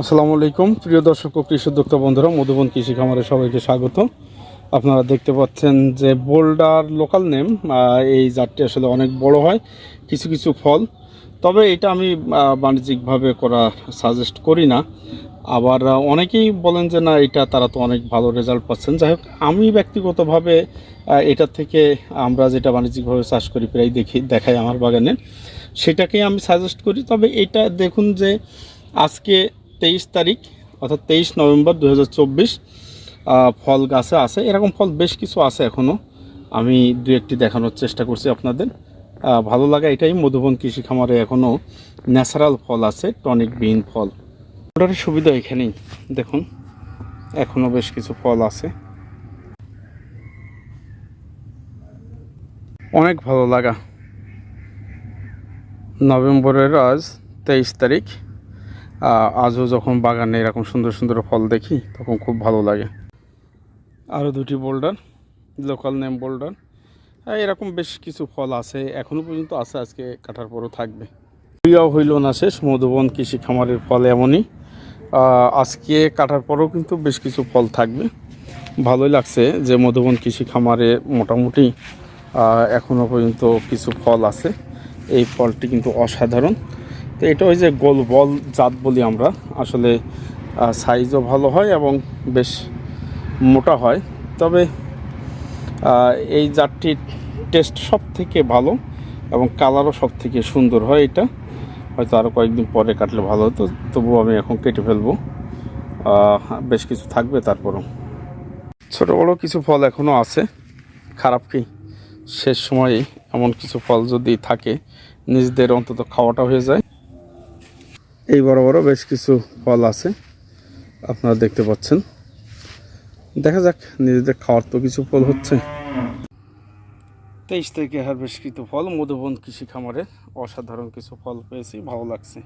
আসসালামু আলাইকুম। প্রিয় দর্শক ও কৃষি উদ্যোক্তা বন্ধুরা, মধুবন কৃষি খামারে সবাইকে স্বাগত। আপনারা দেখতে পাচ্ছেন যে বোল্ডার লোকাল নেম এই জাতটি আসলে অনেক বড় হয়, কিছু কিছু ফল। তবে এটা আমি বাণিজ্যিকভাবে করা সাজেস্ট করি না। আবার অনেকেই বলেন যে না, এটা তারা তো অনেক ভালো রেজাল্ট পাচ্ছেন। যাই হোক, আমি ব্যক্তিগতভাবে এটার থেকে আমরা যেটা বাণিজ্যিকভাবে চাষ করি, প্রায় দেখি, দেখাই আমার বাগানে। সেটাকেই আমি সাজেস্ট করি। তবে এটা দেখুন যে আজকে তেইশ তারিখ অর্থাৎ তেইশ নভেম্বর দু হাজার চব্বিশ ফল গাছে আছে। এরকম ফল বেশ কিছু আছে এখনও আমি দু একটি দেখানোর চেষ্টা করছি আপনাদের। ভালো লাগা এটাই মধুবন কৃষি খামারে এখনও ন্যাচারাল ফল আছে, টনিক বিহীন ফল। ওটার সুবিধা এখানেই। দেখুন এখনও বেশ কিছু ফল আছে। অনেক ভালো লাগা। নভেম্বরের আজ তেইশ তারিখ। আজও যখন বাগানে এরকম সুন্দর সুন্দর ফল দেখি, তখন খুব ভালো লাগে। আরও দুটি বোল্ডার লোকাল নেম বোল্ডার এরকম বেশ কিছু ফল আছে এখনও পর্যন্ত আছে, আজকে কাটার পরও থাকবে। প্রিয় হইল না শেষ, মধুবন কৃষি খামারের ফল এমনই। আজকে কাটার পরও কিন্তু বেশ কিছু ফল থাকবে। ভালোই লাগছে যে মধুবন কৃষি খামারে মোটামুটি এখনও পর্যন্ত কিছু ফল আছে। এই ফলটি কিন্তু অসাধারণ। তো এটা ওই যে গোল বল জাত বলি আমরা। আসলে সাইজও ভালো হয় এবং বেশ মোটা হয়। তবে এই জাতটির টেস্ট সব থেকে ভালো এবং কালারও সব থেকে সুন্দর হয় এটা। হয়তো আরও কয়েকদিন পরে কাটলে ভালো হতো, তবুও আমি এখন কেটে ফেলব। বেশ কিছু থাকবে তারপরও। ছোট বড়ো কিছু ফল এখনও আছে। খারাপ কি? শেষ সময়ে এমন কিছু ফল যদি থাকে, নিজেদের অন্তত খাওয়াটা হয়ে যায়। এই বড় বড় বেশ কিছু ফল আছে, আপনারা দেখতে পাচ্ছেন। দেখা যাক, নিজেদের খাওয়ার তো কিছু ফল হচ্ছে। তেইশ থেকে আর বেশ কিছু ফল, মধুবন কৃষি খামারে অসাধারণ কিছু ফল পেয়েছি, ভালো লাগছে।